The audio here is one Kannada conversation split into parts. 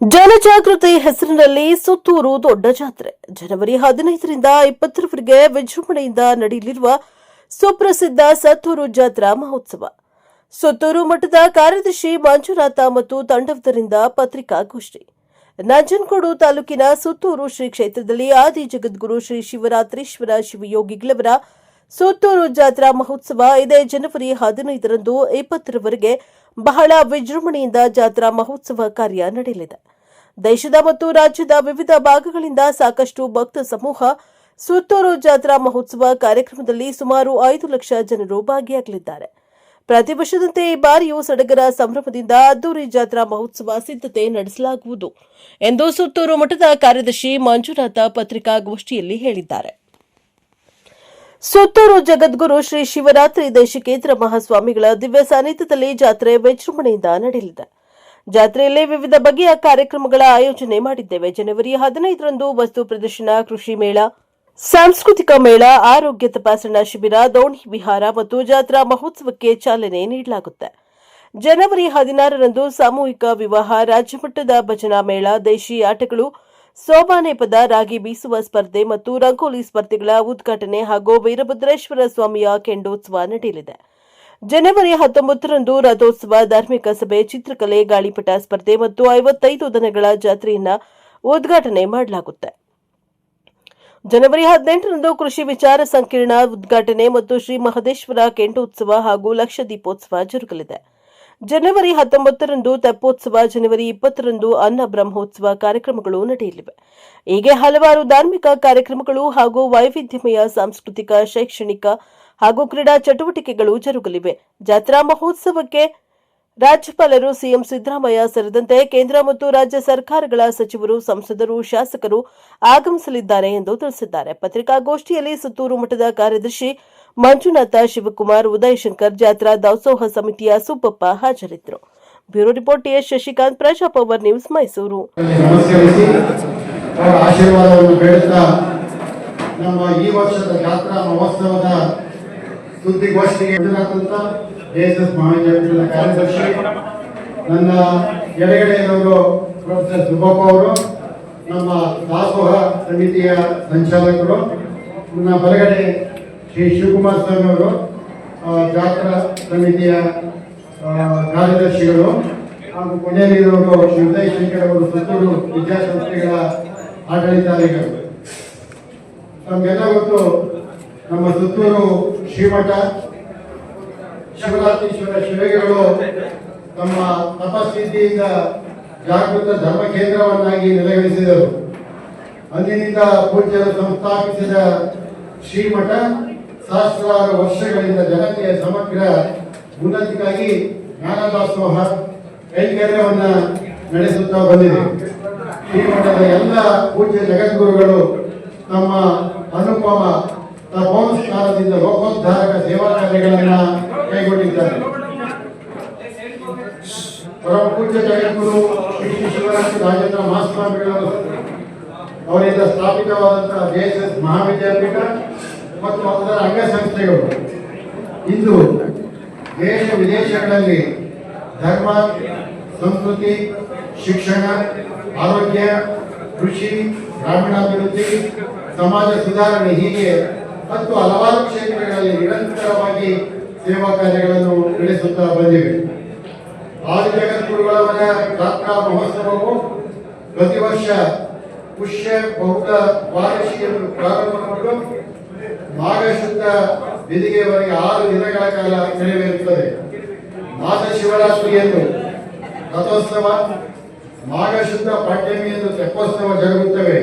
ಜನಜಾಗೃತಿ ಹೆಸರಿನಲ್ಲಿ ಸುತ್ತೂರು ದೊಡ್ಡ ಜಾತ್ರೆ. ಜನವರಿ ಹದಿನೈದರಿಂದ ಇಪ್ಪತ್ತರವರೆಗೆ ವಿಜೃಂಭಣೆಯಿಂದ ನಡೆಯಲಿರುವ ಸುಪ್ರಸಿದ್ಧ ಸತ್ತೂರು ಜಾತ್ರಾ ಮಹೋತ್ಸವ. ಸುತ್ತೂರು ಮಠದ ಕಾರ್ಯದರ್ಶಿ ಮಂಜುನಾಥ ಮತ್ತು ತಂಡವದರಿಂದ ಪತ್ರಿಕಾಗೋಷ್ಠಿ. ನಂಜನಗೂಡು ತಾಲೂಕಿನ ಸುತ್ತೂರು ಶ್ರೀ ಕ್ಷೇತ್ರದಲ್ಲಿ ಆದಿ ಜಗದ್ಗುರು ಶ್ರೀ ಶಿವರಾತ್ರೀಶ್ವರ ಶಿವಯೋಗಿಗಳವರ ಸುತ್ತೂರು ಜಾತ್ರಾ ಮಹೋತ್ಸವ ಇದೇ ಜನವರಿ ಹದಿನೈದರಂದು ಇಪ್ಪತ್ತರವರೆಗೆ ಬಹಳ ವಿಜೃಂಭಣೆಯಿಂದ ಜಾತ್ರಾ ಮಹೋತ್ಸವ ಕಾರ್ಯ ನಡೆಯಲಿದೆ. ದೇಶದ ಮತ್ತು ರಾಜ್ಯದ ವಿವಿಧ ಭಾಗಗಳಿಂದ ಸಾಕಷ್ಟು ಭಕ್ತ ಸಮೂಹ ಸುತ್ತೂರು ಜಾತ್ರಾ ಮಹೋತ್ಸವ ಕಾರ್ಯಕ್ರಮದಲ್ಲಿ ಸುಮಾರು ಐದು ಲಕ್ಷ ಜನರು ಭಾಗಿಯಾಗಲಿದ್ದಾರೆ. ಪ್ರತಿ ವರ್ಷದಂತೆ ಈ ಬಾರಿಯೂ ಸಡಗರ ಸಂಭ್ರಮದಿಂದ ಅದ್ದೂರಿ ಜಾತ್ರಾ ಮಹೋತ್ಸವ ಸಿದ್ಧತೆ ನಡೆಸಲಾಗುವುದು ಎಂದು ಸುತ್ತೂರು ಮಠದ ಕಾರ್ಯದರ್ಶಿ ಮಂಜುನಾಥ ಪತ್ರಿಕಾಗೋಷ್ಠಿಯಲ್ಲಿ ಹೇಳಿದ್ದಾರೆ. ಸುತ್ತೂರು ಜಗದ್ಗುರು ಶ್ರೀ ಶಿವರಾತ್ರಿ ದೇಶಿಕೇಂದ್ರ ಮಹಾಸ್ವಾಮಿಗಳ ದಿವ್ಯ ಸಾನ್ನಿಧ್ಯದಲ್ಲಿ ಜಾತ್ರೆ ವಿಜೃಂಭಣೆಯಿಂದ ನಡೆಯಲಿದೆ. ಜಾತ್ರೆಯಲ್ಲಿ ವಿವಿಧ ಬಗೆಯ ಕಾರ್ಯಕ್ರಮಗಳ ಆಯೋಜನೆ ಮಾಡಿದ್ದೇವೆ. ಜನವರಿ ಹದಿನೈದರಂದು ವಸ್ತು ಪ್ರದರ್ಶನ, ಕೃಷಿ ಮೇಳ, ಸಾಂಸ್ಕೃತಿಕ ಮೇಳ, ಆರೋಗ್ಯ ತಪಾಸಣಾ ಶಿಬಿರ, ದೋಣಿ ವಿಹಾರ ಮತ್ತು ಜಾತ್ರಾ ಮಹೋತ್ಸವಕ್ಕೆ ಚಾಲನೆ ನೀಡಲಾಗುತ್ತೆ. ಜನವರಿ ಹದಿನಾರರಂದು ಸಾಮೂಹಿಕ ವಿವಾಹ, ರಾಜ್ಯಮಟ್ಟದ ಭಜನಾ ಮೇಳ, ದೇಶಿ ಆಟಗಳು ಸೋಬಾನೆ ಪದ ರಾಗಿ ಬೀಸುವ ಸ್ಪರ್ಧೆ ಮತ್ತು ರಂಗೋಲಿ ಸ್ಪರ್ಧೆಗಳ ಉದ್ಘಾಟನೆ ಹಾಗೂ ವೀರಭದ್ರೇಶ್ವರ ಸ್ವಾಮಿಯ ಕೆಂಡೋತ್ಸವ ನಡೆಯಲಿದೆ. ಜನವರಿ ಹತ್ತೊಂಬತ್ತರಂದು ರಥೋತ್ಸವ, ಧಾರ್ಮಿಕ ಸಭೆ, ಚಿತ್ರಕಲೆ, ಗಾಳಿಪಟ ಸ್ಪರ್ಧೆ ಮತ್ತು ಐವತ್ತೈದು ದಿನಗಳ ಜಾತ್ರೆಯನ್ನ ಉದ್ಘಾಟನೆ ಮಾಡಲಾಗುತ್ತೆ. ಜನವರಿ ಹದಿನೆಂಟರಂದು ಕೃಷಿ ವಿಚಾರ ಸಂಕಿರಣ ಉದ್ಘಾಟನೆ ಮತ್ತು ಶ್ರೀ ಮಹದೇಶ್ವರ ಕೆಂಡೋತ್ಸವ ಹಾಗೂ ಲಕ್ಷ ದೀಪೋತ್ಸವ ಜರುಗಲಿದೆ. ಜನವರಿ ಹತ್ತೊಂಬತ್ತರಂದು ತೆಪ್ಪೋತ್ಸವ, ಜನವರಿ ಇಪ್ಪತ್ತರಂದು ಅನ್ನ ಬ್ರಹ್ಮೋತ್ಸವ ಕಾರ್ಯಕ್ರಮಗಳು ನಡೆಯಲಿವೆ. ಹೀಗೆ ಹಲವಾರು ಧಾರ್ಮಿಕ ಕಾರ್ಯಕ್ರಮಗಳು ಹಾಗೂ ವೈವಿಧ್ಯಮಯ ಸಾಂಸ್ಕೃತಿಕ, ಶೈಕ್ಷಣಿಕ ಹಾಗೂ ಕ್ರೀಡಾ ಚಟುವಟಿಕೆಗಳು ಜರುಗಲಿವೆ. ಜಾತ್ರಾ ಮಹೋತ್ಸವಕ್ಕೆ ರಾಜ್ಯಪಾಲರು ಸಿಎಂ ಸಿದ್ದರಾಮಯ್ಯ ಸೇರಿದಂತೆ ಕೇಂದ್ರ ಮತ್ತು ರಾಜ್ಯ ಸರ್ಕಾರಗಳ ಸಚಿವರು, ಸಂಸದರು, ಶಾಸಕರು ಆಗಮಿಸಲಿದ್ದಾರೆ ಎಂದು ತಿಳಿಸಿದ್ದಾರೆ. ಪತ್ರಿಕಾಗೋಷ್ಠಿಯಲ್ಲಿ ಸುತ್ತೂರು ಮಠದ ಕಾರ್ಯದರ್ಶಿ ಮಂಜುನಾಥ ಶಿವಕುಮಾರ್ ಉದಯ್ ಶಂಕರ್ ಜಾತ್ರಾ, ದಾಸೋಹ ಸಮಿತಿಯ ಸುಬ್ಬಪ್ಪ ಹಾಜರಿದ್ದರು. Bureau report TS Shashikant Prajapower news Mysuru. ಸುದ್ದಿಗೋಷ್ಠಿಗೆ JSS ಮಹಾವಿದ್ಯಾಲಯದ ಕಾರ್ಯದರ್ಶಿ, ನನ್ನ ಎಡಗಡೆಯವರು ಪ್ರೊಫೆಸರ್ ಸುಬ್ಬಪ್ಪ ಅವರು, ನಮ್ಮ ದಾಸೋಹ ಸಮಿತಿಯ ಸಂಚಾಲಕರು ನನ್ನ ಬಲಗಡೆ ಶ್ರೀ ಶಿವಕುಮಾರ್ ಸ್ವಾಮಿ ಅವರು ಜಾತ್ರಾ ಸಮಿತಿಯ ಕಾರ್ಯದರ್ಶಿಗಳು ಹಾಗೂ ಕೊನೆಯಲ್ಲಿರುವವರು ಶ್ರೀ ಶಂಕರ್ ಅವರು ಸುತ್ತೂರು ವಿದ್ಯಾಸಂಸ್ಥೆಗಳ ಆಡಳಿತಾಧಿಕಾರಿಗಳು ನಮಗೆಲ್ಲ ಗೊತ್ತು ನಮ್ಮ ಸುತ್ತೂರು ಶ್ರೀಮಠ ಶಿವರಾತ್ರೀಶ್ವರ ಶಿವಗಳು ತಮ್ಮ ತಪಸ್ಥಿತಿಯಿಂದ ಜಾಗೃತ ಧರ್ಮ ಕೇಂದ್ರವನ್ನಾಗಿ ನೆಲೆಗಳಿಸಿದರು. ಅಂದಿನಿಂದ ಪೂಜ್ಯರು ಸಂಸ್ಥಾಪಿಸಿದ ಶ್ರೀಮಠ ಸಹಸ್ರಾರು ವರ್ಷಗಳಿಂದ ಜನತೆಯ ಸಮಗ್ರ ಉನ್ನತಿಗಾಗಿ ಜ್ಞಾನದಾಸೋಹ ಕೈಂಕರ್ಯವನ್ನ ನಡೆಸುತ್ತಾ ಬಂದಿದೆ. ಶ್ರೀಮಠದ ಎಲ್ಲ ಪೂಜ್ಯ ಜಗದ್ಗುರುಗಳು ತಮ್ಮ ಅನುಪಮ ತಪೋನುಷ್ಠಾನದಿಂದ ಲೋಕೋದ್ಧಾರಕ ಸೇವಾ ಕಾರ್ಯಗಳನ್ನ ಕೈಗೊಂಡಿದ್ದಾರೆ. ಪರಮ ಪೂಜ್ಯ ಜಗದ್ಗುರು ಶಿವರಾತ್ರಿ ರಾಜೇಂದ್ರ ಮಹಾಸ್ವಾಮಿಗಳವರು, ಅವರಿಂದ ಸ್ಥಾಪಿತವಾದಂತಹ ಜೆಎಸ್ಎಸ್ ಮಹಾವಿದ್ಯಾಪೀಠ ಮತ್ತು ಅದರ ಅಂಗಸಂಸ್ಥೆಗಳು. ಇಂದು ದೇಶ ವಿದೇಶಗಳಲ್ಲಿ ಧರ್ಮ, ಸಂಸ್ಕೃತಿ, ಶಿಕ್ಷಣ, ಆರೋಗ್ಯ, ಕೃಷಿ, ಗ್ರಾಮೀಣಾಭಿವೃದ್ಧಿ, ಸಮಾಜ ಸುಧಾರಣೆ ಹೀಗೆ ಮತ್ತು ಹಲವಾರು ಕ್ಷೇತ್ರಗಳಲ್ಲಿ ನಿರಂತರವಾಗಿ ಸೇವಾ ಕಾರ್ಯಗಳನ್ನು ನಡೆಸುತ್ತಾ ಬಂದಿವೆ. ಆದಿ ಜಗದ್ಗುರುಗಳವರ ಜಾತ್ರಾ ಮಹೋತ್ಸವವು ಪ್ರತಿ ವರ್ಷ ಪುಷ್ಯ ಬಹುತ ವಾರ್ಷಿಕೆಯನ್ನು ಪ್ರಾರಂಭಗೊಂಡು ಮಾಘ ಶುದ್ಧ ಬಿದಿಗೆವರೆಗೆ ಆರು ದಿನಗಳ ಕಾಲ ನೆರವೇರುತ್ತದೆ. ಮಾಸ ಶಿವರಾತ್ರಿಯನ್ನು ರಥೋತ್ಸವ ಮಾಘ ಶುದ್ಧ ಪಾಡ್ಯಮಿಯಂದು ತೆಪ್ಪೋತ್ಸವ ಜರುಗುತ್ತವೆ.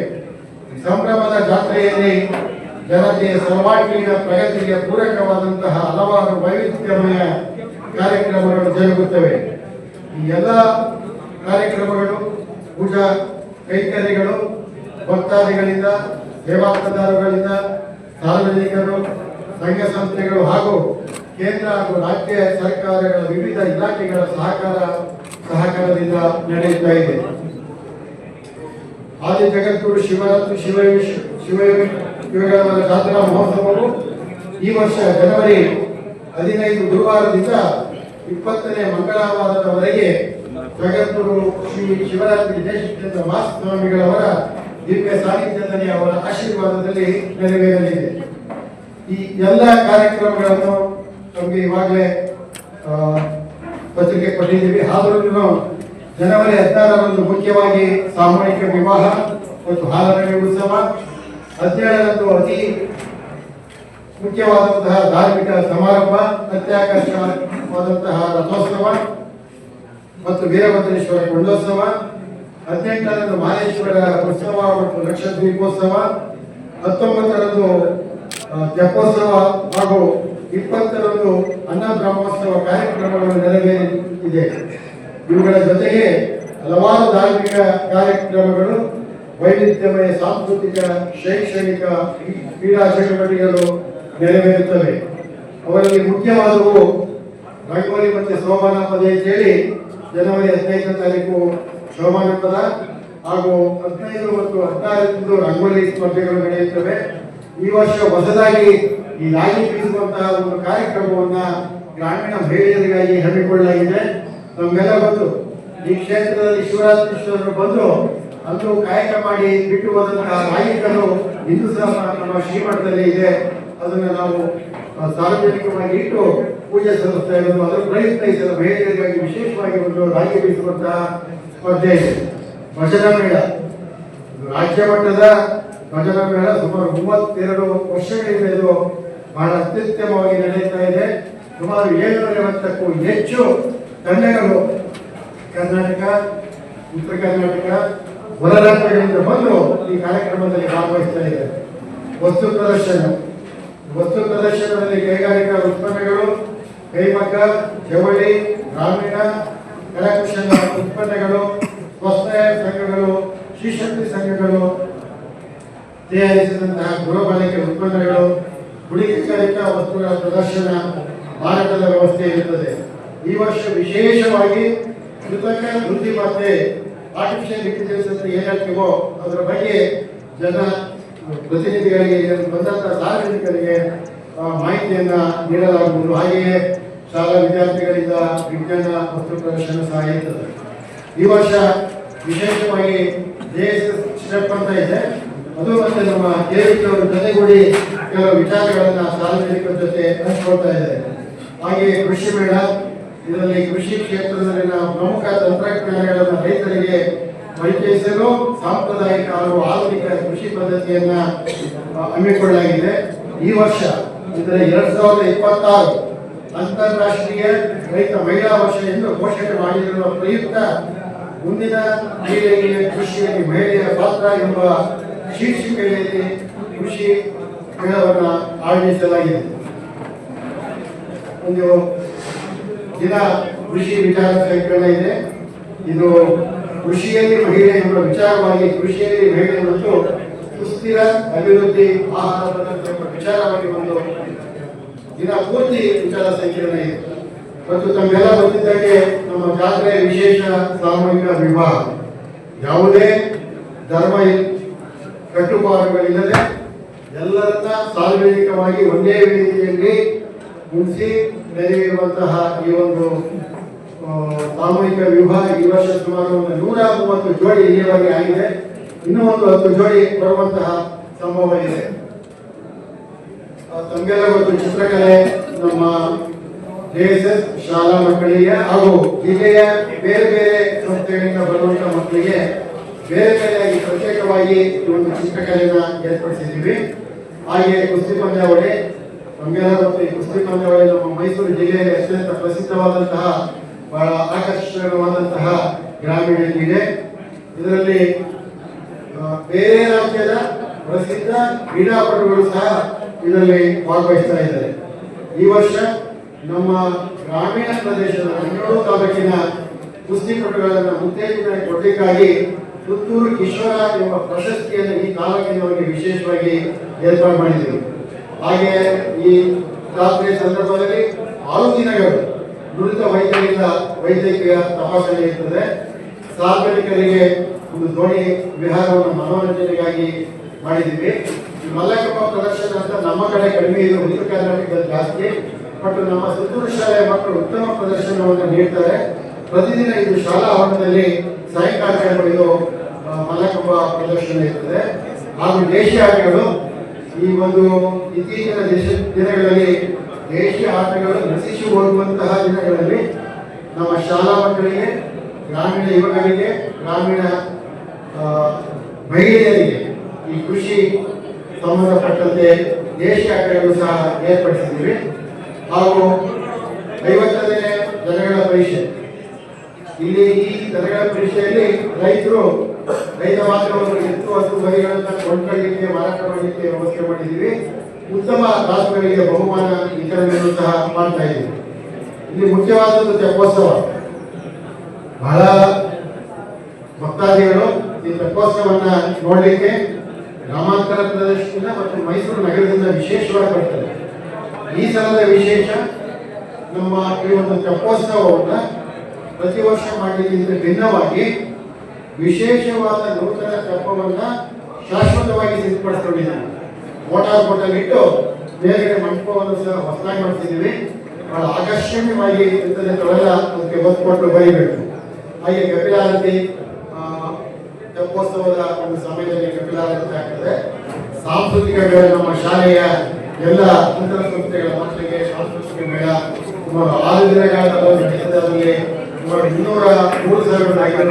ಸಂಭ್ರಮದ ಜಾತ್ರೆಯಲ್ಲಿ ಜನತೆಯ ಸರ್ವಾಂಗೀಣ ಪ್ರಗತಿಗೆ ಪೂರಕವಾದಂತಹ ಹಲವಾರು ವೈವಿಧ್ಯಮಯ ಕಾರ್ಯಕ್ರಮಗಳು ಜರುಗುತ್ತವೆ. ಈ ಎಲ್ಲ ಕಾರ್ಯಕ್ರಮಗಳು ಪೂಜಾ ಕೈಕರಿಗಳು ಭಕ್ತಾದಿಗಳಿಂದ ಸೇವಾರ್ಥದಾರಗಳಿಂದ ಸಾರ್ವಜನಿಕರು, ಸಂಘ ಸಂಸ್ಥೆಗಳು ಹಾಗೂ ಕೇಂದ್ರ ಹಾಗೂ ರಾಜ್ಯ ಸರ್ಕಾರಗಳ ವಿವಿಧ ಇಲಾಖೆಗಳ ಸಹಕಾರ ಸಹಕಾರದಿಂದ ನಡೆಯುತ್ತಾ ಇದೆ. ಆದಿ ಜಗದ್ಗುರು ಶಿವರಾತ್ರಿ ಶಿವ ಶಿವ ಶಿವಗಳವರ ಜಾತ್ರಾ ಮಹೋತ್ಸವವು ಈ ವರ್ಷ ಜನವರಿ ಹದಿನೈದು ಗುರುವಾರದಿಂದ ಇಪ್ಪತ್ತನೇ ಮಂಗಳವಾರದವರೆಗೆ ಜಗದ್ಗುರು ಶ್ರೀ ಶಿವರಾತ್ರಿ ದೇಶಚಂದ್ರ ಮಹಾಸ್ವಾಮಿಗಳವರ ದಿವ್ಯ ಸಾನ್ನಿಧ್ಯದಲ್ಲಿ ಅವರ ಆಶೀರ್ವಾದದಲ್ಲಿ ನೆರವೇರಲಿದೆ. ಈ ಎಲ್ಲ ಕಾರ್ಯಕ್ರಮಗಳನ್ನು ನಮಗೆ ಇವಾಗಲೇ ಪತ್ರಿಕೆ ಕೊಟ್ಟಿದ್ದೀವಿ. ಆದರೂ ಜನವರಿ ಹದಿನಾರರಂದು ಮುಖ್ಯವಾಗಿ ಸಾಮೂಹಿಕ ವಿವಾಹ ಮತ್ತು ಹಾಲರಣಿ ಉತ್ಸವ ಹದಿನೇಳರಂದು ಅತಿ ಮುಖ್ಯವಾದಂತಹ ಧಾರ್ಮಿಕ ಸಮಾರಂಭ, ಅತ್ಯಾಕರ್ಷಕವಾದಂತಹ ರಥೋತ್ಸವ ಮತ್ತು ವೀರಭದ್ರೇಶ್ವರ ಕೊಂಡೋತ್ಸವ, ಹದಿನೆಂಟರಂದು ಮಹೇಶ್ವರ ಉತ್ಸವ ಮತ್ತು ಲಕ್ಷದ್ವೀಪೋತ್ಸವ, ಹತ್ತೊಂಬತ್ತರಂದು ತೆಪ್ಪೋತ್ಸವ ಹಾಗೂ ಇಪ್ಪತ್ತರಂದು ಅನ್ನ ಬ್ರಹ್ಮೋತ್ಸವ ಕಾರ್ಯಕ್ರಮಗಳು ನೆರವೇರಿದೆ ಇವುಗಳ ಜೊತೆಗೆ ಹಲವಾರು ಧಾರ್ಮಿಕ ಕಾರ್ಯಕ್ರಮಗಳು ವೈವಿಧ್ಯಮಯ ಸಾಂಸ್ಕೃತಿಕ, ಶೈಕ್ಷಣಿಕ, ಕ್ರೀಡಾ ಚಟುವಟಿಕೆಗಳು ನೆರವೇರುತ್ತವೆ. ಅವರಲ್ಲಿ ಮುಖ್ಯವಾದವು ರಂಗೋಲಿ ಮತ್ತು ಸೋಮಾನ ಪದ ಅಂತೇಳಿ ಜನವರಿ ಹದಿನೈದನೇ ತಾರೀಕು ಶೋಮಾನ ಪದ ಹಾಗೂ ಹದಿನೈದು ಮತ್ತು ಹದಿನಾರರಂದು ರಂಗೋಲಿ ಸ್ಪರ್ಧೆಗಳು ನಡೆಯುತ್ತವೆ. ಈ ವರ್ಷ ಹೊಸದಾಗಿ ಈ ರಾಗಿ ಬೀಸುವಂತಹ ಒಂದು ಕಾರ್ಯಕ್ರಮವನ್ನ ಗ್ರಾಮೀಣ ಮಹಿಳೆಯರಿಗಾಗಿ ಹಮ್ಮಿಕೊಳ್ಳಲಾಗಿದೆ. ನಮ್ಮೆಲ್ಲ ಗೊತ್ತು ಈ ಕ್ಷೇತ್ರದಲ್ಲಿ ಶಿವರಾತ್ರೀಶ್ವರರು ಬಂದು ಅಂದು ಕಾಯಕ ಮಾಡಿ ಬಿಟ್ಟು ಹೋದಂತಹ ನಾಯಕರು ಇಂದು ಸಹ ನಮ್ಮ ಶ್ರೀಮಠದಲ್ಲಿ ಇದೆ. ಅದನ್ನು ನಾವು ಸಾರ್ವಜನಿಕವಾಗಿ ಇಟ್ಟು ಪೂಜೆ ಸಲ್ಲಿಸ್ತಾ ಇರೋದು. ಅದರ ಪ್ರಯತ್ನ ಸಲ ಮಹಿಳೆಯರಿಗಾಗಿ ವಿಶೇಷವಾಗಿ ಒಂದು ರಾಜ್ಯ ಬೀಸುವಂತಹ ಸ್ಪರ್ಧೆ ಇದೆ. ಭಜನಾ ಮೇಳ. ರಾಜ್ಯ ಮಟ್ಟದ ಭಜನಾ ಮೇಳ. ಸುಮಾರು ಮೂವತ್ತೆರಡು ವರ್ಷಗಳಿಂದ ಇದು ಬಹಳ ಅತ್ಯುತ್ತಮವಾಗಿ ನಡೆಯುತ್ತಾ ಇದೆ. ಸುಮಾರು ಏಳ್ನೂರ ಐವತ್ತಕ್ಕೂ ಹೆಚ್ಚು ತಂಡಗಳು ಕರ್ನಾಟಕ, ಉತ್ತರ ಕರ್ನಾಟಕ ಹೊರ ಬಂದು ಈ ಕಾರ್ಯಕ್ರಮದಲ್ಲಿ ಭಾಗವಹಿಸ್ತಾ ಇದ್ದಾರೆ ವಸ್ತು ಪ್ರದರ್ಶನ. ವಸ್ತು ಪ್ರದರ್ಶನದಲ್ಲಿ ಕೈಗಾರಿಕಾ ಉತ್ಪನ್ನಗಳು, ಕೈಮಗ್ಗ, ಜವಳಿ, ಗ್ರಾಮೀಣ, ಕರಕುಶಲ ಉತ್ಪನ್ನಗಳು, ಸ್ವಸಹಾಯ ಸಂಘಗಳು ಶ್ರೀಶಕ್ತಿ ಸಂಘಗಳು, ತಯಾರಿಸಿದಂತಹ ಗೃಹ ಬಳಕೆ ಉತ್ಪನ್ನಗಳು ಗುಡಿಕೈಗಾರಿಕಾ ವಸ್ತುಗಳ ಪ್ರದರ್ಶನ ಭಾರತದ ವ್ಯವಸ್ಥೆ ಇರುತ್ತದೆ ಈ ವರ್ಷ ವಿಶೇಷವಾಗಿ ಕೃತಕ ಬುದ್ಧಿಮತ್ತೆ ಆರ್ಟಿಫಿಷಿಯಲ್ ಇಂಟೆಲಿಜೆನ್ಸ್ ಅಂತ ಏನಾಗ್ತೀವೋ ಅದರ ಬಗ್ಗೆ ಜನ, ಪ್ರತಿನಿಧಿಗಳಿಗೆ ಬಂದಂತಹ ಸಾರ್ವಜನಿಕರಿಗೆ ಮಾಹಿತಿಯನ್ನು ನೀಡಲಾಗುವುದು. ಹಾಗೆಯೇ ಶಾಲಾ ವಿದ್ಯಾರ್ಥಿಗಳಿಂದ ವಿಜ್ಞಾನ ವಸ್ತು ಪ್ರದರ್ಶನ ಸಹ ಇರ್ತದೆ. ಈ ವರ್ಷ ವಿಶೇಷವಾಗಿ ಸ್ಟೆಪ್ ಅಂತ ಇದೆ. ಅದು ಮತ್ತೆ ನಮ್ಮ ದೇವಿಕರ ಜೊತೆಗೂಡಿ ಕೆಲವು ವಿಚಾರಗಳನ್ನ ಸಾರ್ವಜನಿಕರ ಜೊತೆ ಹಂಚ್ಕೊಳ್ತಾ ಇದ್ದಾರೆ. ಹಾಗೆಯೇ ಕೃಷಿ ಮೇಳ ಇದರಲ್ಲಿ ಕೃಷಿ ಕ್ಷೇತ್ರದಲ್ಲಿನ ಪ್ರಮುಖ ತಂತ್ರಜ್ಞಾನಗಳನ್ನು ರೈತರಿಗೆ ಪರಿಚಯಿಸಲು ಸಾಂಪ್ರದಾಯಿಕ ಹಾಗೂ ಆಧುನಿಕ ಕೃಷಿ ಪದ್ಧತಿಯನ್ನ ಹಮ್ಮಿಕೊಳ್ಳಲಾಗಿದೆ. ಈ ವರ್ಷ, ಇದರ ಎರಡ್ ಸಾವಿರದ ಇಪ್ಪತ್ತಾರು ಅಂತಾರಾಷ್ಟ್ರೀಯ ರೈತ ಮಹಿಳಾ ವರ್ಷ ಎಂದು ಘೋಷಣೆ ಮಾಡಿರುವ ಪ್ರಯುಕ್ತ ಮುಂದಿನ ಪೀಳಿಗೆಗೆ ಕೃಷಿಯಲ್ಲಿ ಮಹಿಳೆಯರ ಪಾತ್ರ ಎಂಬ ಶೀರ್ಷಿಕೆಯಲ್ಲಿ ಕೃಷಿ ಮೇಳವನ್ನು ಆಯೋಜಿಸಲಾಗಿದೆ. ಒಂದು ದಿನ ಕೃಷಿ ವಿಚಾರ ಸಂಕಲನ ಇದೆ. ಇದು ಕೃಷಿಯಲ್ಲಿ ಮಹಿಳೆ ಎಂಬ ವಿಚಾರವಾಗಿ ಕೃಷಿಯಲ್ಲಿ ಮಹಿಳೆ ಮತ್ತು ಸುಸ್ಥಿರ ಅಭಿವೃದ್ಧಿ ಆಹಾರ ವಿಚಾರವಾಗಿ ಒಂದು ದಿನ ಪೂರ್ತಿ ವಿಚಾರ ಸಂಕಿರಣ ಇದೆ. ಮತ್ತು ತಮ್ಮೆಲ್ಲ ಬಂದಿದ್ದಕ್ಕೆ ನಮ್ಮ ಜಾತ್ರೆ ವಿಶೇಷ ಸಾಮೂಹಿಕ ವಿವಾಹ. ಯಾವುದೇ ಧರ್ಮ ಕಟ್ಟುಪಾಡುಗಳಿಲ್ಲದೆ ಎಲ್ಲರನ್ನ ಸಾರ್ವಜನಿಕವಾಗಿ ಒಂದೇ ವೇದಿಕೆಯಲ್ಲಿ ಮುಗಿಸಿ ಮೆರೆಯುವಂತಹ ಈ ಒಂದು ಸಾಮೂಹಿಕ ವಿವಾಹ ಈ ವರ್ಷ ಸುಮಾರು ನೂರ ಮೂವತ್ತು ಜೋಡಿ ಇಲ್ಲಿಯವರೆಗೆ ಆಗಿದೆ. ಇನ್ನೂ ಒಂದು ಹತ್ತು ಜೋಡಿ ಬರುವಂತಹ ಸಂಭವ ಇದೆ. ತಮಗೆಲ್ಲ ಗೊತ್ತು, ಚಿತ್ರಕಲೆ ನಮ್ಮ ಜೆಎಸ್ಎಸ್ ಶಾಲಾ ಮಕ್ಕಳಿಗೆ ಹಾಗೂ ಜಿಲ್ಲೆಯ ಬೇರೆ ಬೇರೆ ಸಂಸ್ಥೆಗಳಿಂದ ಬರುವಂತಹ ಮಕ್ಕಳಿಗೆ ಬೇರೆ ಬೇರೆಯಾಗಿ ಪ್ರತ್ಯೇಕವಾಗಿ ಈ ಒಂದು ಚಿತ್ರಕಲೆಯನ್ನ ಏರ್ಪಡಿಸಿದ್ದೀವಿ. ಹಾಗೆ ಕುಸ್ತಿ ಪಂದ್ಯಾವಳಿ ನಮಗೆಲ್ಲ ಈ ಕುಸ್ತಿ ಪಂದ್ಯಾವಳಿ ನಮ್ಮ ಮೈಸೂರು ಜಿಲ್ಲೆಯಲ್ಲಿ ಅತ್ಯಂತ ಪ್ರಸಿದ್ಧವಾದಂತಹ, ಬಹಳ ಆಕರ್ಷಕವಾದಂತಹ ಗ್ರಾಮೀಣ ಕ್ರೀಡೆ ಇದರಲ್ಲಿ ಬೇರೆ ರಾಜ್ಯದ ಪ್ರಸಿದ್ಧ ಕ್ರೀಡಾಪಟುಗಳು ಸಹ ಇದರಲ್ಲಿ ಭಾಗವಹಿಸ್ತಾ ಇದ್ದಾರೆ. ಈ ವರ್ಷ ನಮ್ಮ ಗ್ರಾಮೀಣ ಪ್ರದೇಶದ ಹನ್ನೆರಡು ತಾಲೂಕಿನ ಕುಸ್ತಿಪಟುಗಳನ್ನು ಉತ್ತೇಜನ ಕೊಡಲಿಕ್ಕಾಗಿ ಪುತ್ತೂರು ಕಿಶೋರ ಎಂಬ ಪ್ರಶಸ್ತಿಯನ್ನು ಈ ತಾಲೂಕಿನವರಿಗೆ ವಿಶೇಷವಾಗಿ ಏರ್ಪಾಡು ಮಾಡಿದರು ಹಾಗೆ ಈ ರಾತ್ರಿ ಸಂದರ್ಭದಲ್ಲಿ ಆಲೋಚನೆಗಳು ನುರಿತ ವೈದ್ಯರಿಂದ ವೈದ್ಯಕೀಯ ತಪಾಸಣೆ ಇರ್ತದೆ. ಸಾರ್ವಜನಿಕರಿಗೆ ಒಂದು ದೋಣಿ ವಿಹಾರವನ್ನು ಮನೋರಂಜನೆಗಾಗಿ ಮಾಡಿದ್ದೀವಿ. ಮಲ್ಲಕಪ್ಪ ಪ್ರದರ್ಶನ ಅಂತ ನಮ್ಮ ಕಡೆ ಕಡಿಮೆ ಇದೆ, ಉತ್ತರ ಕರ್ನಾಟಕದಲ್ಲಿ ಜಾಸ್ತಿ. ಬಟ್ ನಮ್ಮ ಸುತ್ತೂರು ಶಾಲೆಯ ಮಕ್ಕಳು ಉತ್ತಮ ಪ್ರದರ್ಶನವನ್ನು ನೀಡ್ತಾರೆ. ಪ್ರತಿದಿನ ಇದು ಶಾಲಾ ಆವರಣದಲ್ಲಿ ಸಾಯಂಕಾಲ ಇದು ಮಲ್ಲಕಪ್ಪ ಪ್ರದರ್ಶನ ಇರ್ತದೆ. ಹಾಗೂ ದೇಶೀಯ ಆಟಗಳು ಈ ಒಂದು ಇತ್ತೀಚಿನ ದೇಶ ದಿನಗಳಲ್ಲಿ ದೇಶೀಯ ಆಟಗಳು ನಶಿಸಿ ಹೋಗುವಂತಹ ದಿನಗಳಲ್ಲಿ ನಮ್ಮ ಶಾಲಾ ಮಕ್ಕಳಿಗೆ, ಗ್ರಾಮೀಣ ಯುವಕರಿಗೆ, ಗ್ರಾಮೀಣ ಮಹಿಳೆಯರಿಗೆ ಈ ಕೃಷಿ ಸಂಬಂಧಪಟ್ಟಂತೆ ದೇಶೀಯ ಆಟಗಳು ಸಹ ಏರ್ಪಡಿಸಿದ್ದೀವಿ. ಹಾಗೂ ಐವತ್ತನೇ ಜನಗಳ ಪರೀಕ್ಷೆ ಇಲ್ಲಿ ಈ ದನಗಳ ಪರೀಕ್ಷೆಯಲ್ಲಿ ರೈತರು ರೈತ ಮಾತ್ರವನ್ನು ಎತ್ತು ಹತ್ತು ಮರಿಗಳನ್ನ ಕೊಂಡ್ಕೊಳ್ಳಿಕ್ಕೆ, ಮಾರಾಟ ಮಾಡಲಿಕ್ಕೆ ವ್ಯವಸ್ಥೆ ಮಾಡಿದ್ದೀವಿ. ಉತ್ತಮ ರಾಷ್ಟ್ರಗಳಿಗೆ ಬಹುಮಾನ ವಿತರಣೆಯನ್ನು ಸಹ ಮಾಡ್ತಾ ಇದ್ದೀವಿ. ಇಲ್ಲಿ ಮುಖ್ಯವಾದದ್ದು ತೆಪ್ಪೋತ್ಸವ. ಬಹಳ ಭಕ್ತಾದಿಗಳು ಈ ತೆಪ್ಪೋತ್ಸವನ್ನ ನೋಡಲಿಕ್ಕೆ ಗ್ರಾಮಾಂತರ ಪ್ರದೇಶದಿಂದ ಮತ್ತು ಮೈಸೂರು ನಗರದಿಂದ ವಿಶೇಷವಾಗಿ ಬರ್ತಾರೆ ಈ ಸಲದ ವಿಶೇಷ ನಮ್ಮ ಈ ಒಂದು ತೆಪ್ಪೋತ್ಸವವನ್ನು ಪ್ರತಿ ವರ್ಷ ಮಾಡಲಿಕ್ಕಿಂತ ಭಿನ್ನವಾಗಿ ವಿಶೇಷವಾದ ನೂತನ ತೆಪ್ಪವನ್ನ ಶಾಶ್ವತವಾಗಿ ಸಿದ್ಧಪಡಿಸ್ಕೊಂಡಿದ್ದೀವಿ ಮೋಟಾರ್ ಬೋಟಲ್ ಇಟ್ಟು ಮೇಲ್ಗಡೆ ಮಂಟಪವನ್ನು ಸಹ ಹೊಸದಾಗಿ ಮಾಡ್ತಿದ್ದೀವಿ. ಬಹಳ ಆಕರ್ಷಣೀಯವಾಗಿ ಇರ್ತದೆ ತೊಳೆದ ಅದಕ್ಕೆ ಒತ್ತು ಬರೀಬೇಕು. ಹಾಗೆ ಕಪಿಲಾರತಿ ತೆಪ್ಪೋತ್ಸವದ ಒಂದು ಸಮಯದಲ್ಲಿ ಕಪಿಲಾರತಿ ಆಗ್ತದೆ. ಸಾಂಸ್ಕೃತಿಕ ಮೇಳ, ನಮ್ಮ ಶಾಲೆಯ ಎಲ್ಲ ಅಂತರ ಸಂಸ್ಥೆಗಳ ಮಕ್ಕಳಿಗೆ ಸಾಂಸ್ಕೃತಿಕ ಮೇಳ. ಸುಮಾರು ಆರು ದಿನಗಳ ಕಾಲ ನಡೀತದೆ ಅದರಲ್ಲಿ ಸುಮಾರು ಇನ್ನೂರ ಮೂರು ಸಾವಿರ